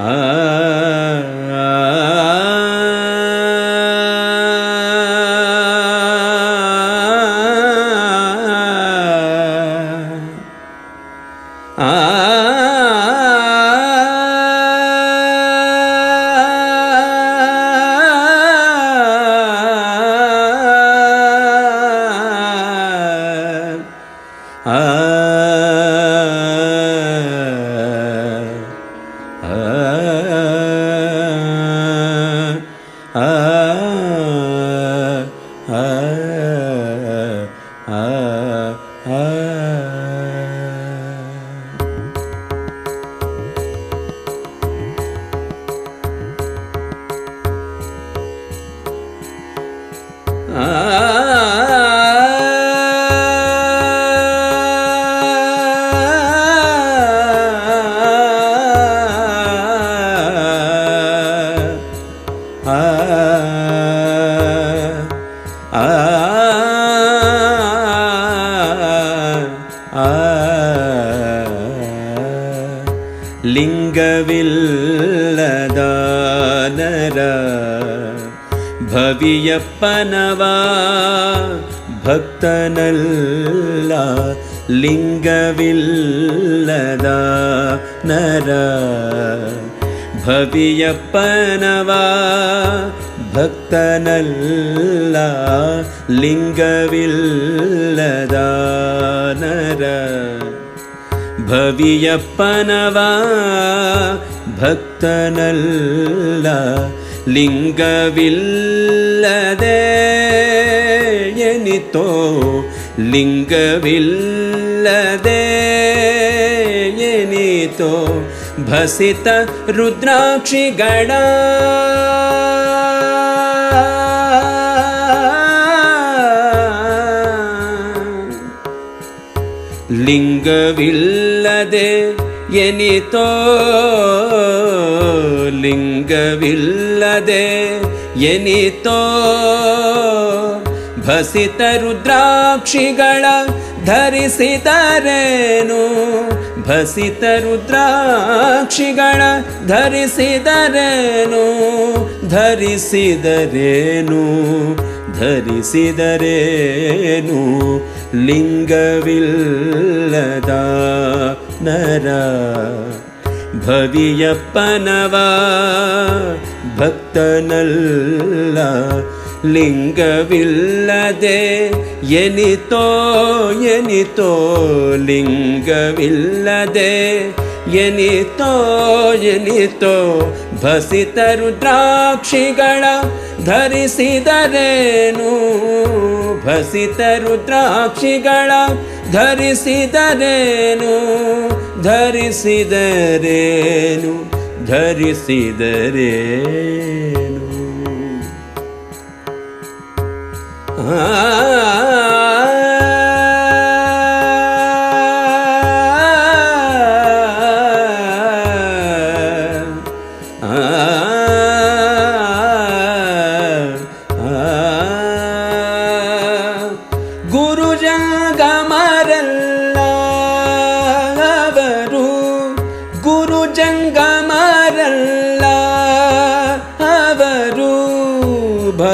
Ah Bye. ലിംഗവില്ലദാനര ഭവിയപ്പനവാ ഭക്തനല്ല ലിംഗവില്ലദാനര ഭവിയപ്പനവാ ഭക്തനല്ല ലിംഗവില്ലദാന ಭವಿಯಪ್ಪನವ ಭಕ್ತನಲ್ಲ ಲಿಂಗವಿಲ್ಲದೆ ಎನಿತೋ ಲಿಂಗವಿಲ್ಲದೆ ಎನಿತೋ ಭಸಿತ ರುದ್ರಾಕ್ಷಿಗಳ ಲಿಂಗವಿಲ್ಲದೆ ಎನಿತೋ ಲಿಂಗವಿಲ್ಲದೆ ಎನಿತೋ ಭಸಿತ ರುದ್ರಾಕ್ಷಿಗಳ ಧರಿಸಿದರೇನು? ಭಸಿತ ರುದ್ರಾಕ್ಷಿಗಳ ಧರಿಸಿದರೇನು? ಧರಿಸಿದರೇನು? ಧರಿಸಿದರೇನು? ಲಿಂಗವಿಲ್ಲದ ನರ ಭವಿಯಪ್ಪನವ ಭಕ್ತನಲ್ಲ ಲಿಂಗವಿಲ್ಲದೆ ಎನಿತೋ ಎನಿತೋ ಲಿಂಗವಿಲ್ಲದೆ ಎನಿತೋ ಎನಿತೋ ಭಸಿತ ದ್ರಾಕ್ಷಿಗಳ ಧರಿಸಿದರೇನು? ಭಸಿತ ದ್ರಾಕ್ಷಿಗಳ ಧರಿಸಿದರೇನು? ಧರಿಸಿದರೇನು? ಧರಿಸಿದರೇನು? ಗುರು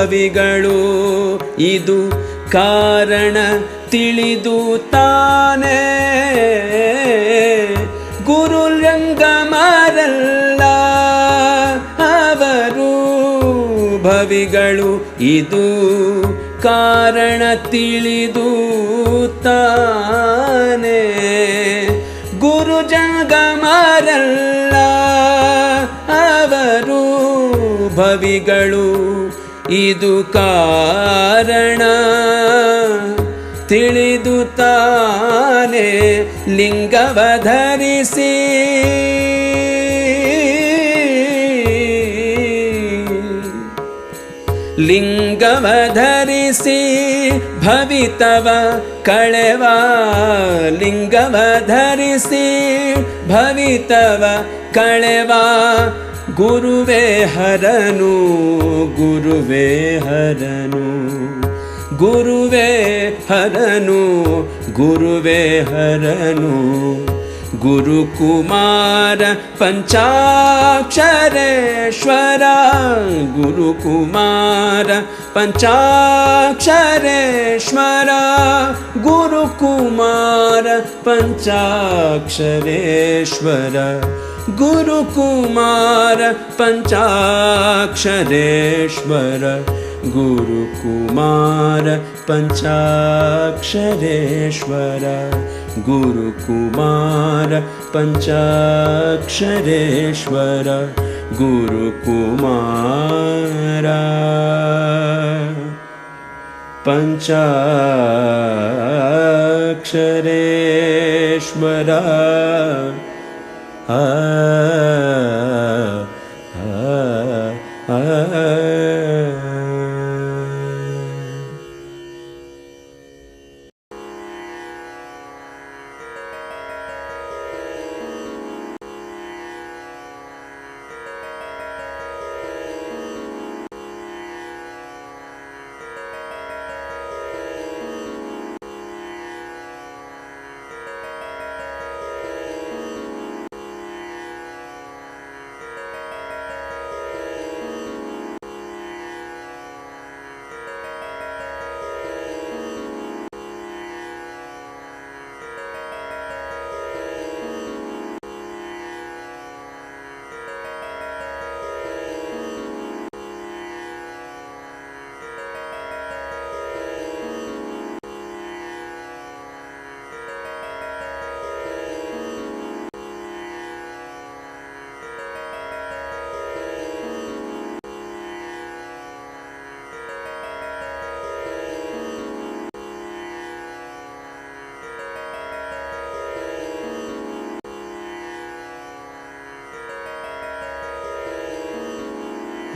ಭವಿಗಳು ಇದು ಕಾರಣ ತಿಳಿದು ಗುರು ರಂಗಮರಲ್ಲ. ಅವರು ಭವಿಗಳು. ಇದು ಕಾರಣ ತಿಳಿದು ತಾನೇ. ಗುರು ಜಂಗಮಾರಲ್ಲ ಅವರು ಭವಿಗಳು. ಇದು ಕಾರಣ. ತಿಳಿದು ತಾನೆ ಲಿಂಗವ ಧರಿಸಿ. ಲಿಂಗವ ಧರಿಸಿ ಭವಿತವ ಕಳೆವ. ಲಿಂಗವ ಧರಿಸಿ ಭವಿತವ ಕಳೆವ. ಗುರುವೇ ಹರನು ಗುರುವೇ ಹರನು ಗುರುವೇ ಹರನು ಗುರುವೇ ಹರನು गुरुकुमार पञ्चाक्षरेश्वर गुरुकुमार पञ्चाक्षरेश्वर गुरुकुमार पञ्चाक्षरेश्वर गुरुकुमार पञ्चाक्षरेश्वर गुरुकुमार पञ्चाक्षरेश्वर गुरुकुमार पञ्चाक्षरेश्वर गुरुकुमार पञ्चाक्षरेश्वर आ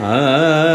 Ah